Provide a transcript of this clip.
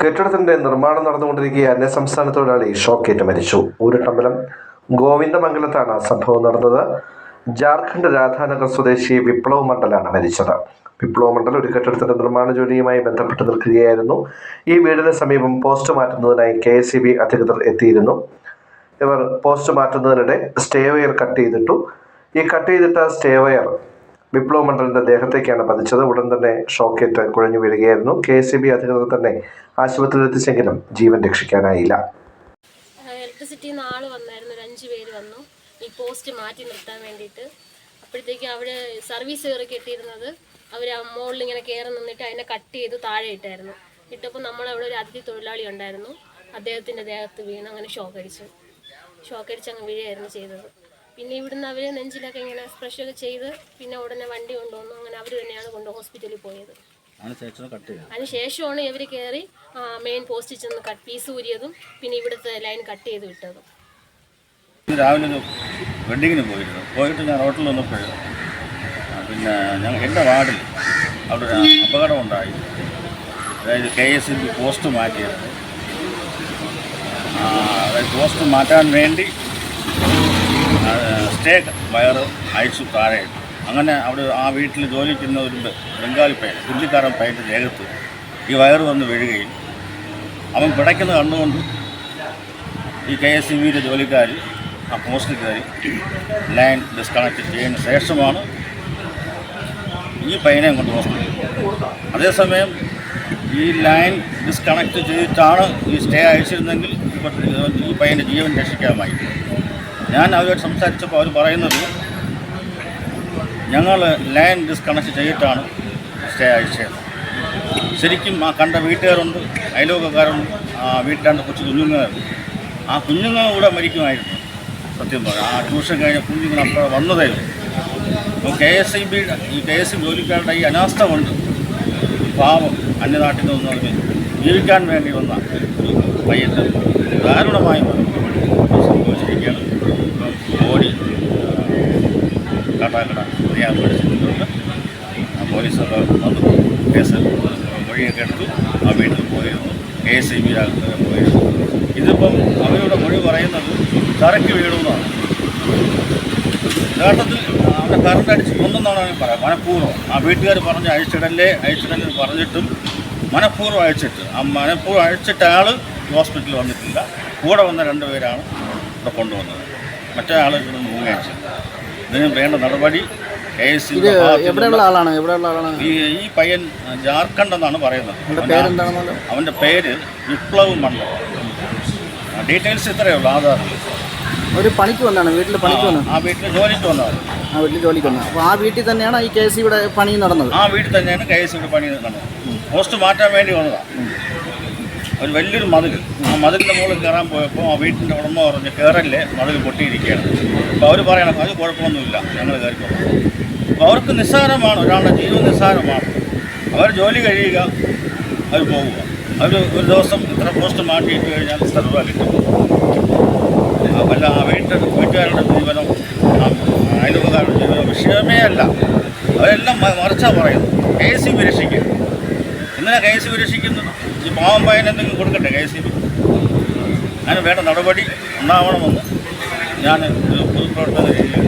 കെട്ടിടത്തിന്റെ നിർമ്മാണം നടന്നുകൊണ്ടിരിക്കെ അന്യസംസ്ഥാന തൊഴിലാളി ഷോക്കേറ്റ് മരിച്ചു. ഊരുട്ടമ്പലം ഗോവിന്ദമംഗലത്താണ് സംഭവം നടന്നത്. ജാർഖണ്ഡ് രാധാനഗർ സ്വദേശി വിപ്ലവ് മണ്ഡലാണ് മരിച്ചത്. വിപ്ലവ് മണ്ഡൽ ഒരു കെട്ടിടത്തിന്റെ നിർമ്മാണ ജോലിയുമായി ബന്ധപ്പെട്ട് നിൽക്കുകയായിരുന്നു. ഈ വീടിന് സമീപം പോസ്റ്റ് മാറ്റുന്നതിനായി കെ എസ് സി ബി അധികൃതർ എത്തിയിരുന്നു. ഇവർ പോസ്റ്റ് മാറ്റുന്നതിനിടെ സ്റ്റേ വയർ കട്ട് ചെയ്തിട്ടു. ഈ കട്ട് ചെയ്തിട്ട സ്റ്റേ വയർ വിപ്ലവ് മണ്ഡലിന്റെ ദേഹത്തേക്കാണ് പതിച്ചത്. ഉടൻ തന്നെ ഷോക്കേറ്റ് കുഴഞ്ഞു വീഴുകയായിരുന്നു. കെ എസ് ബി അധികൃതർ തന്നെ ആശുപത്രിയിൽ എത്തിച്ചെങ്കിലും ജീവൻ രക്ഷിക്കാനായില്ല. വന്നായിരുന്നു. അഞ്ച് പേര് വന്നു. ഈ പോസ്റ്റ് മാറ്റി നിർത്താൻ വേണ്ടിയിട്ട്. അപ്പോഴത്തേക്കും അവിടെ സർവീസ് കയറി കെട്ടിയിരുന്നത് അവർ മുകളിൽ ഇങ്ങനെ കയറി നിന്നിട്ട് അതിനെ കട്ട് ചെയ്ത് താഴെ ഇട്ടായിരുന്നു. ഇട്ടപ്പോൾ നമ്മളവിടെ ഒരു അതിഥി തൊഴിലാളി ഉണ്ടായിരുന്നു. അദ്ദേഹത്തിന്റെ ദേഹത്ത് വീണ് അങ്ങനെ ഷോക്കടിച്ചു. ഷോക്കടിച്ച് അങ്ങ് വീഴുകയായിരുന്നു ചെയ്തത്. പിന്നെ ഇവിടുന്ന് അവർ നെഞ്ചിലൊക്കെ ഇങ്ങനെ സ്പ്രഷൊക്കെ ചെയ്ത് പിന്നെ ഉടനെ വണ്ടി കൊണ്ടുവന്നു. അങ്ങനെ അവർ തന്നെയാണ് കൊണ്ട് ഹോസ്പിറ്റലിൽ പോയത്. ആണ് ചേച്ചനെ കട്ട് ചെയ്തത്. അതിന് ശേഷമാണ് ഇവർ കയറി മെയിൻ പോസ്റ്റിൽ ചെന്ന് കട്ട് പീസ് ഊരിയതും പിന്നെ ഇവിടുത്തെ ലൈൻ കട്ട് ചെയ്ത് വിട്ടതും. രാവിലെ ഒരു വെഡിങ്ങിന് പോയിരുന്നു. പോയിട്ട് ഞാൻ റോട്ടിൽ വന്നപ്പോൾ പിന്നെ ഞങ്ങൾ എന്റെ വാർഡിൽ അവിടെ ഒരു അപകടം ഉണ്ടായി. അതായത് കെ എസ് ബി പോസ്റ്റ് മാറ്റിയത്. അതായത് പോസ്റ്റ് മാറ്റാൻ വേണ്ടി സ്റ്റേ വയർ അയച്ചു താഴെ അങ്ങനെ അവിടെ ആ വീട്ടിൽ ജോലി ചെയ്യുന്ന ഒരു ബംഗാളി പയ്യൻ പുള്ളിക്കാരൻ പയ്യന്റെ ദേഹത്ത് ഈ വയർ വന്ന് വീഴുകയും അവൻ പിടയ്ക്കുന്ന കണ്ടുകൊണ്ട് ഈ കെ എസ് ഇ ബിയിലെ ജോലിക്കാർ ആ പോസ്റ്റിൽ കയറി ലൈൻ ഡിസ്കണക്ട് ചെയ്യുന്ന ശേഷമാണ് ഈ പയ്യനെ കൊണ്ട് ഹോസ്പിറ്റലിൽ അതേസമയം ഈ ലൈൻ ഡിസ്കണക്ട് ചെയ്തിട്ടാണ് ഈ സ്റ്റേ അയച്ചിരുന്നെങ്കിൽ ഈ പയ്യന്റെ ജീവൻ രക്ഷിക്കാമായി ഞാൻ അവരോട് സംസാരിച്ചപ്പോൾ അവർ പറയുന്നത് ഞങ്ങൾ ലൈൻ ഡിസ്കണക്ട് ചെയ്തിട്ടാണ് സ്റ്റേ അയച്ചത് ശരിക്കും ആ കണ്ട വീട്ടുകാരുണ്ട് അയലോകക്കാരുണ്ട് ആ വീട്ടിലാണ്ട് കൊച്ചു കുഞ്ഞുങ്ങളുണ്ട്. ആ കുഞ്ഞുങ്ങൾ കൂടെ മരിക്കുമായിരുന്നു. സത്യം പറയാം ആ ട്യൂഷൻ കഴിഞ്ഞ കുഞ്ഞുങ്ങൾ അപ്പോൾ വന്നതേ കെ എസ് ഐ ബി ഈ കെ എസ് ഐ ജോലിക്കാരുടെ ഈ അനാസ്ഥ കൊണ്ട് പാവം അന്യനാട്ടിൽ നിന്ന് ജീവിക്കാൻ വേണ്ടി വന്ന ഒരു പയ്യന് ദാരുണമായി സംഭവിച്ചിരിക്കുകയാണ് പോലീസൊക്കെ വന്നു. കേസ് മൊഴിയൊക്കെ എടുത്തു. ആ വീട്ടിൽ പോയിരുന്നു കെ എസ് ഐ ബി പോയിരുന്നു ഇതിപ്പം അവരുടെ മൊഴി പറയുന്നത് തറയ്ക്ക് വീണു എന്നാണ് യഥാർത്ഥത്തിൽ അവിടെ കറണ്ട് അടിച്ച് കൊന്നെന്നാണ് അവൻ പറയാം മനഃപൂർവം. ആ വീട്ടുകാർ പറഞ്ഞ് അഴിച്ചിടല്ലേ അഴിച്ചിടല്ലേ പറഞ്ഞിട്ടും മനഃപൂർവം അഴിച്ചിട്ട് ആ മനഃപൂർവം അഴിച്ചിട്ട ആൾ ഹോസ്പിറ്റലിൽ വന്നിട്ടില്ല. കൂടെ വന്ന രണ്ടുപേരാണ് ഇവിടെ കൊണ്ടുവന്നത്. മറ്റേ ആൾ ഇവിടെ മുങ്ങുകയും ചെയ്തു. ഇതിന് വേണ്ട നടപടി ഇത് എവിടെയുള്ള ആളാണ്? എവിടെയുള്ള ആളാണ്? ഈ ഈ പയ്യൻ ജാർഖണ്ഡ് എന്നാണ് പറയുന്നത്. അവന്റെ പേരെന്താണെന്നല്ലോ അവന്റെ പേര് വിപ്ലവ് മണ്ഡൽ ഡീറ്റെയിൽസ് ഇത്രയേ ഉള്ളൂ ആധാറിൽ ഒരു പണിക്ക് വന്നാണ് വീട്ടിൽ പണിക്ക് വന്നു ആ വീട്ടിൽ ജോലിക്ക് വന്നതാണ് ആ വീട്ടിൽ ജോലിക്ക് വന്നത് അപ്പോൾ ആ വീട്ടിൽ തന്നെയാണ് ഈ കേസ് ഇവിടെ പണി നടന്നത്? ആ വീട്ടിൽ തന്നെയാണ് കെ എസ് ഇവിടെ പണി നടന്നത്. പോസ്റ്റ് മാറ്റാൻ വേണ്ടി വന്നതാണ് ഒരു വലിയൊരു മതിൽ. ആ മതിലിന്റെ മുകളിൽ കയറാൻ പോയപ്പോൾ ആ വീട്ടിന്റെ ഉടമ പറഞ്ഞ് കയറല്ലേ മതിൽ പൊട്ടിയിരിക്കുകയാണ്. അപ്പോൾ അവർ പറയണം അത് കുഴപ്പമൊന്നുമില്ല. ഞങ്ങൾ കയറിക്കോളാം അപ്പോൾ അവർക്ക് നിസ്സാരമാണ് ഒരാളുടെ ജീവൻ നിസ്സാരമാണ്. അവർ ജോലി കഴിയുക അവർ പോവുക. അവർ ഒരു ദിവസം ഇത്ര പോസ്റ്റ് മാറ്റിയിട്ട് കഴിഞ്ഞാൽ ഇത്ര കിട്ടും ആ വല്ല ആ വീട്ടിൽ വീട്ടുകാരുടെ ജീവനോ അയൽവക്കാരുടെ ജീവനോ വിഷയമേ അല്ല. അവരെല്ലാം മറിച്ചാണ് പറയുന്നത്. കെ സി വിരക്ഷിക്കുക എന്തിനാണ് കെ എസ് സി ബി രക്ഷിക്കുന്നത്? ഈ പാവം പയ്യൻ എന്തെങ്കിലും കൊടുക്കട്ടെ കെ സി ബി? അതിന് വേണ്ട നടപടി ഉണ്ടാവണമെന്ന് ഞാൻ അറിയിക്കും